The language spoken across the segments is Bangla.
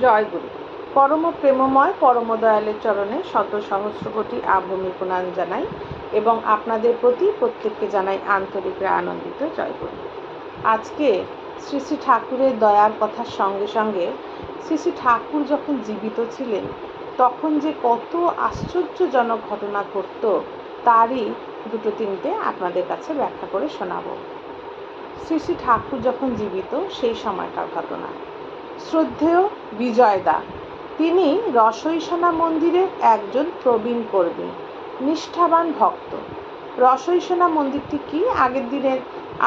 জয় গুরু। পরম প্রেমময় পরম দয়ালের চরণে শত সহস্র কোটি আভূমি প্রণাম জানাই এবং আপনাদের প্রতি প্রত্যেককে জানাই আন্তরিক আনন্দিত জয় গুরু। আজকে শ্রী শ্রী ঠাকুরের দয়ার কথার সঙ্গে সঙ্গে শ্রী শ্রী ঠাকুর যখন জীবিত ছিলেন, তখন যে কত আশ্চর্যজনক ঘটনা ঘটত, তারই দুটো তিনটে আপনাদের কাছে ব্যাখ্যা করে শোনাব। শ্রী শ্রী ঠাকুর যখন জীবিত, সেই সময়কার ঘটনা। শ্রদ্ধেয় বিজয়দা। তিনি রসইসোনা মন্দিরের একজন প্রবীণ কর্মী, নিষ্ঠাবান ভক্ত। রসইসোনা মন্দিরটি কি? আগের দিনের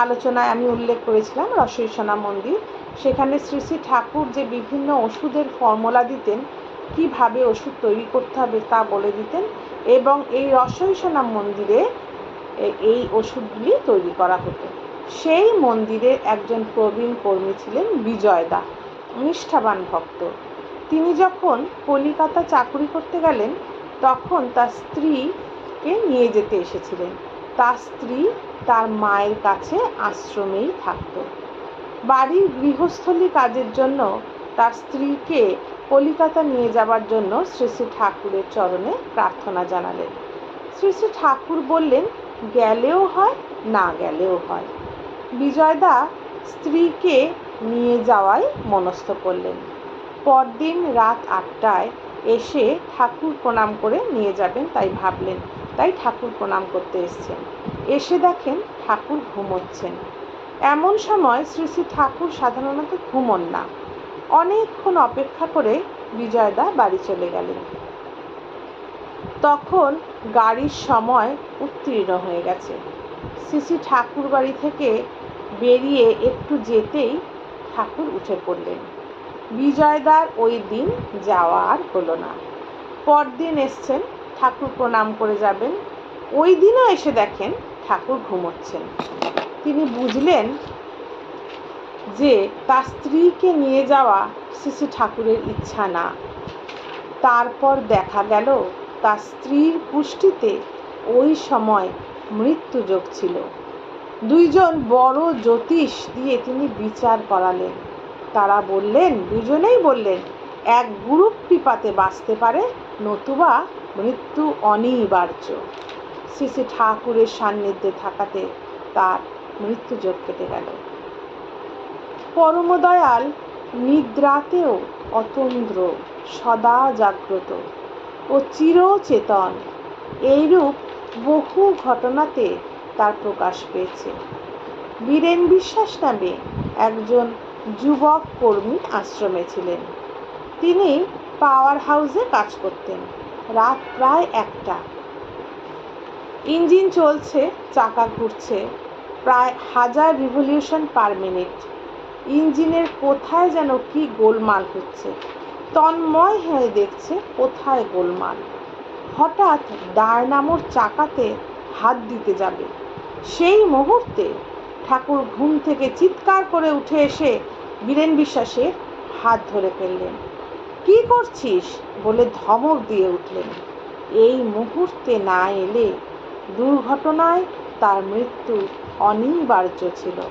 আলোচনায় আমি উল্লেখ করেছিলাম রসইসোনা মন্দির। সেখানে শ্রী শ্রী ঠাকুর যে বিভিন্ন ওষুধের ফর্মুলা দিতেন, কীভাবে ওষুধ তৈরি করতে হবে তা বলে দিতেন এবং এই রসইসোনা মন্দিরে এই ওষুধগুলি তৈরি করা হতো। সেই মন্দিরে একজন প্রবীণ কর্মী ছিলেন বিজয়দা। নিষ্ঠাবান ভক্ত। তিনি যখন কলিকাতা চাকুরি করতে গেলেন, তখন তার স্ত্রীকে নিয়ে যেতে এসেছিলেন। তার স্ত্রী তার মায়ের কাছে আশ্রমেই থাকত। বাড়ির গৃহস্থলী কাজের জন্য তার স্ত্রীকে কলিকাতা নিয়ে যাবার জন্য শ্রী শ্রী ঠাকুরের চরণে প্রার্থনা জানালেন। শ্রী শ্রী ঠাকুর বললেন, গেলেও হয়, না গেলেও হয়। বিজয়দা স্ত্রীকে নিয়ে যাওয়াই মনস্থ করলেন। পরদিন রাত আটটায় এসে ঠাকুর প্রণাম করে নিয়ে যাবেন তাই ভাবলেন, তাই ঠাকুর প্রণাম করতে এসছেন। এসে দেখেন ঠাকুর ঘুমোচ্ছেন। এমন সময় শ্রী শ্রী ঠাকুর সাধারণত ঘুমন না। অনেকক্ষণ অপেক্ষা করে বিজয়দা বাড়ি চলে গেলেন। তখন গাড়ির সময় উত্তীর্ণ হয়ে গেছে। শ্রী শ্রী ঠাকুর বাড়ি থেকে বেরিয়ে একটু যেতেই ঠাকুর উঠে পড়লেন। বিজয়দার ওই দিন যাওয়া আর হলো না। পরদিন এসছেন, ঠাকুর প্রণাম করে যাবেন। ওই দিনও এসে দেখেন ঠাকুর ঘুমোচ্ছেন। তিনি বুঝলেন যে তার স্ত্রীকে নিয়ে যাওয়া শ্রী ঠাকুরের ইচ্ছা না। তারপর দেখা গেল তার স্ত্রীর পুষ্টিতে ওই সময় মৃত্যুযোগ ছিল। দুইজন বড় জ্যোতিষ দিয়ে তিনি বিচার করালেন। তারা বললেন, দুজনেই বললেন, এক গুরুপ কৃপাতে বাঁচতে পারে, নতুবা মৃত্যু অনিবার্য। শ্রী শ্রী ঠাকুরের সান্নিধ্যে থাকাতে তার মৃত্যু মৃত্যুযোগ কেটে গেল। পরমদয়াল নিদ্রাতেও অতন্দ্র, সদা জাগ্রত ও চিরচেতন। এইরূপ বহু ঘটনাতে তার প্রকাশ পেয়েছে। বীরেন বিশ্বাস নামে একজন যুবক কর্মী আশ্রমে ছিলেন। তিনি পাওয়ার হাউসে কাজ করতেন, রাত প্রায় একটা। ইঞ্জিন চলছে, চাকা ঘুরছে, প্রায় হাজার রিভলিউশন পার মিনিট। ইঞ্জিনের কোথায় যেন কি গোলমাল হচ্ছে। তন্ময় হয়ে দেখছে কোথায় গোলমাল। হঠাৎ ডায়নামোর চাকাতে হাত দিতে যাবে। সেই মুহূর্তে ঠাকুর ঘুম থেকে চিৎকার করে উঠে এসে বীরেন বিশ্বাসের হাত ধরে ফেললেন। কি করছিস? বলে ধমক দিয়ে উঠলেন। এই মুহূর্তে না এলে দুর্ঘটনায় তার মৃত্যু অনিবার্য ছিল।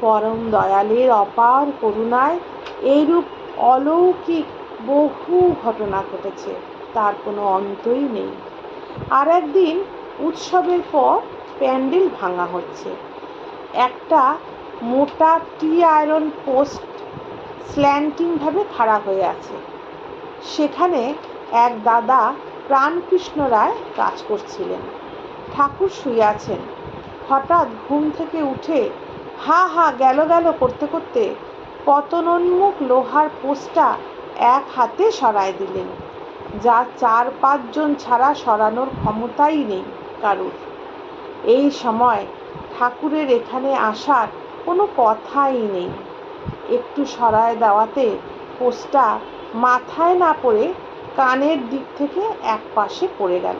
পরম দয়ালের অপার করুণায় এইরূপ অলৌকিক বহু ঘটনা ঘটেছে, তার কোনো অন্তই নেই। আর একদিন উৎসবের পর প্যান্ডেল ভাঙা হচ্ছে। একটা মোটা টি আয়রন পোস্ট স্ল্যান্টিংভাবে খাড়া হয়ে আছে। সেখানে এক দাদা প্রাণকৃষ্ণ রায় কাজ করছিলেন। ঠাকুর শুয়ে আছেন। হঠাৎ ঘুম থেকে উঠে হা হা গেল গেল করতে করতে পতনোন্মুখ লোহার পোস্টটা এক হাতে সরায় দিলেন। যা চার পাঁচজন ছাড়া সরানোর ক্ষমতাই নেই কারুর। এই সময় ঠাকুরের এখানে আসার কোনো কথাই নেই। একটু সরায় দেওয়াতে পোস্টটা মাথায় না পড়ে কানের দিক থেকে এক পাশে পড়ে গেল।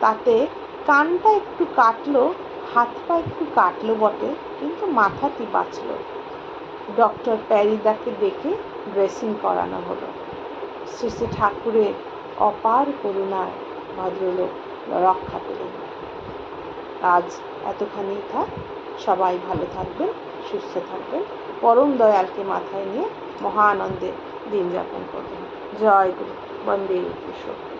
তাতে কানটা একটু কাটলো, হাত পা একটু কাটলো বটে, কিন্তু মাথাটি বাঁচল। ডক্টর প্যারিদাকে ডেকে ড্রেসিং করানো হলো। শ্রী শ্রী ঠাকুরের অপার করুণায় ভদ্রলোক রক্ষা পেলেন। আজ এতখানি থাক। সবাই ভালো থাকবেন, সুস্থ থাকবেন। পরম দয়ালকে মাথায় নিয়ে মহানন্দে দিন যাপন করবেন। জয় গুরু। বন্দে কৃষ্ণ